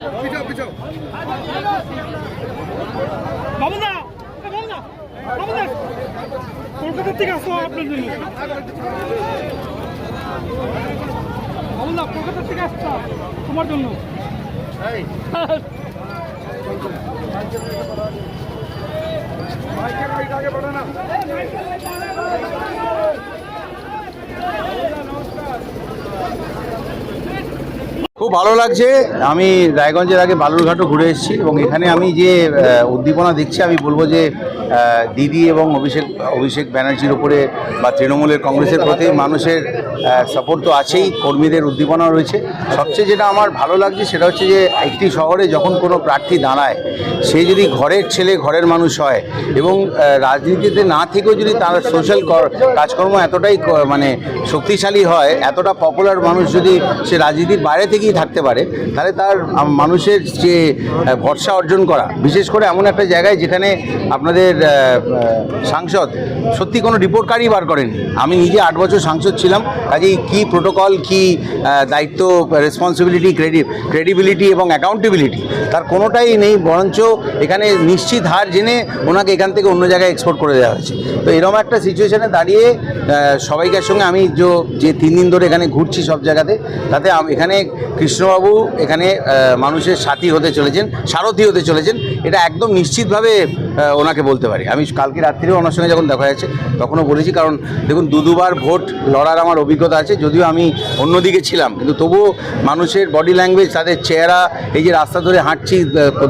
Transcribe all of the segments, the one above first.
পিছাও পিছাও। বাবুদা এ বাবুদা বাবুদা। কলকাতা থেকে আসো আপনার জন্য। বাবুদা কলকাতা থেকে আসছো তোমার জন্য। লাইট আগে বাড়ে খুব ভালো লাগছে। আমি রায়গঞ্জের আগে বালুরঘাটও ঘুরে এসেছি এবং এখানে আমি যে উদ্দীপনা দেখছি, আমি বলব যে দিদি এবং অভিষেক অভিষেক ব্যানার্জির উপরে বা তৃণমূলের কংগ্রেসের প্রতি মানুষের সাপোর্ট তো আছেই, কর্মীদের উদ্দীপনা রয়েছে। সবচেয়ে যেটা আমার ভালো লাগছে সেটা হচ্ছে যে একটি শহরে যখন কোনো প্রার্থী দাঁড়ায়, সে যদি ঘরের ছেলে, ঘরের মানুষ হয় এবং রাজনীতিতে না থেকেও যদি তার সোশ্যাল কাজকর্ম এতটাই মানে শক্তিশালী হয়, এতটা পপুলার মানুষ যদি সে রাজনীতির বাইরে থেকেই থাকতে পারে, তাহলে তার মানুষের যে ভরসা অর্জন করা, বিশেষ করে এমন একটা জায়গায় যেখানে আপনাদের সাংসদ সত্যি কোনো রিপোর্ট কার্ডই বার করেন আমি নিজে আট বছর সাংসদ ছিলাম কাজেই কী প্রোটোকল কী দায়িত্ব রেসপন্সিবিলিটি ক্রেডি ক্রেডিবিলিটি এবং অ্যাকাউন্টেবিলিটি তার কোনোটাই নেই, বরঞ্চ এখানে নিশ্চিত হার জেনে ওনাকে এখান থেকে অন্য জায়গায় এক্সপোর্ট করে দেওয়া হয়েছে। তো এরকম একটা সিচুয়েশনে দাঁড়িয়ে সবাইকার সঙ্গে আমি যে যে তিন দিন ধরে এখানে ঘুরছি সব জায়গাতে, তাতে এখানে কৃষ্ণবাবু, এখানে মানুষের সাথী হতে চলেছেন, সারথি হতে চলেছেন, এটা একদম নিশ্চিতভাবে ওনাকে বলতে পারি। আমি কালকে রাত্রিও ওনার সঙ্গে যখন দেখা যাচ্ছে তখনও বলেছি, কারণ দেখুন দু দুবার ভোট, লড়ার আমার অভিজ্ঞতা আছে, যদিও আমি অন্যদিকে ছিলাম। কিন্তু তবুও মানুষের বডি ল্যাঙ্গুয়েজ তাদের চেহারা, এই যে রাস্তা ধরে হাঁটছি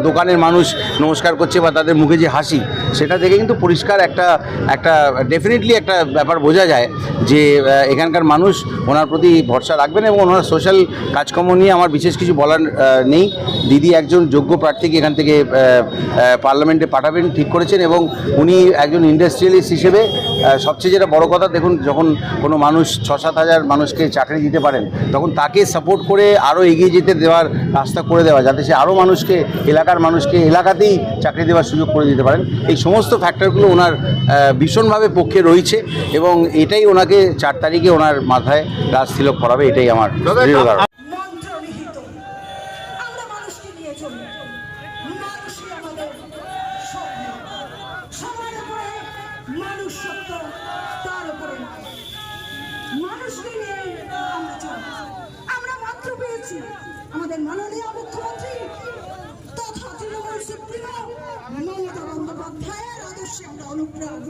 দোকানের মানুষ নমস্কার করছে বা তাদের মুখে যে হাসি সেটা দেখে কিন্তু পরিষ্কার একটা একটা ডেফিনেটলি একটা ব্যাপার বোঝা যায় যে এখানকার মানুষ ওনার প্রতি ভরসা রাখবেন এবং ওনার সোশ্যাল কাজকর্ম নিয়ে আমার বিশেষ কিছু বলার নেই। দিদি একজন যোগ্য প্রার্থীকে এখান থেকে পার্লামেন্টে পাঠাবেন, ঠিক করেছেন এবং উনি একজন ইন্ডাস্ট্রিয়ালিস্ট হিসেবে সবচেয়ে যেটা বড় কথা, দেখুন যখন কোনো মানুষ ছ সাত হাজার মানুষকে চাকরি দিতে পারেন, তখন তাকে সাপোর্ট করে আরও এগিয়ে যেতে দেওয়ার রাস্তা করে দেওয়া, যাতে সে আরও মানুষকে, এলাকার মানুষকে এলাকাতেই চাকরি দেওয়ার সুযোগ করে দিতে পারেন। এই সমস্ত ফ্যাক্টরগুলো ওনার ভীষণভাবে পক্ষে রয়েছে এবং এটাই ওনাকে চার তারিখে ওনার মাথায় রাজ তিলক করাবে এটাই আমার দৃঢ় ধারণা। মন্ত্র নিহিত আমরা মানুষকে নিয়ে চলি মানুষই আমাদের স্বপ্ন সবার উপরে মানুষ সত্য তার উপরে নয়। মানুষকে নিয়ে আমরা চলি আমরা মন্ত্র পেয়েছি আমাদের মাননীয় মুখ্যমন্ত্রী তথা তৃণমূল সুপ্রিমো বন্দ্যোপাধ্যায়ের আদর্শে আমরা অনুপ্রাণিত।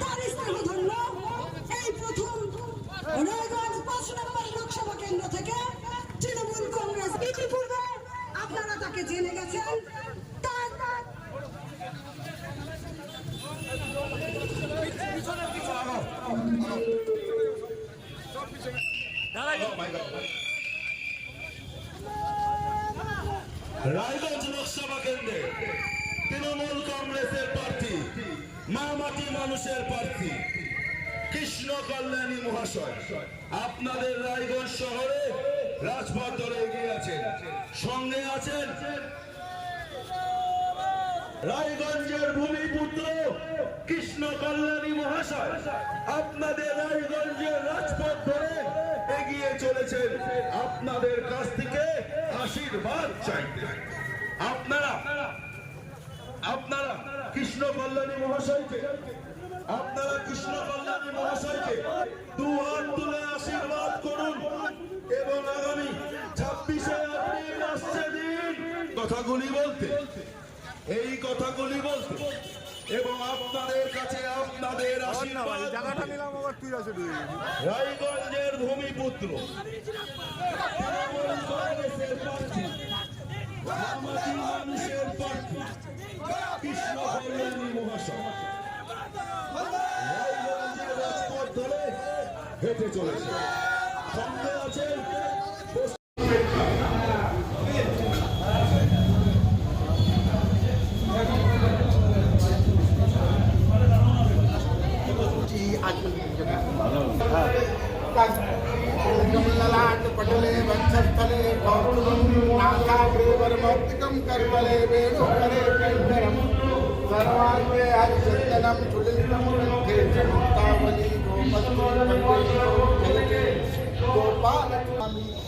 তার স্নেহ এই প্রথম রায়গঞ্জ পাঁচ নম্বর লোকসভা কেন্দ্র থেকে তৃণমূল কংগ্রেস। ইতিপূর্বে আপনারা তাকে জেনে গেছেন তার রায়গঞ্জ মামাটি মানুষের প্রার্থী, কৃষ্ণ কল্যাণী মহাশয়, আপনাদের রায়গঞ্জ শহরে রাজপথ ধরে এগিয়ে আছেন। সঙ্গে আছেন রায়গঞ্জের ভূমিপুত্র কৃষ্ণ কল্যাণী মহাশয়। আপনাদের রায়গঞ্জের রাজপথ ধরে এগিয়ে চলেছেন আপনাদের কাছ থেকে আশীর্বাদ চাইতে। আপনারা আপনারা কৃষ্ণ কল্যাণী মহাশয়কে আপনারা কৃষ্ণ কল্যাণী মহাশয়কে দু হাত তুলে আশীর্বাদ করুন এবং আগামী ছাব্বিশে এপ্রিল আসছে দিন। কথাগুলি বলতে এই কথাগুলি বলতে এবং আপনাদের কাছে আপনাদের রায়গঞ্জের ভূমিপুত্র। হেঁটে চলেছে সঙ্গে আছেন कमललाट पटले वक्षस्थले कौस्तुभं नासाग्रेवरमौक्तिकं कर्मले वेणुकरे कण्ठरम् सर्वाङ्गे हरिचन्दनं चुलितं कण्ठे च मुक्तावली আমি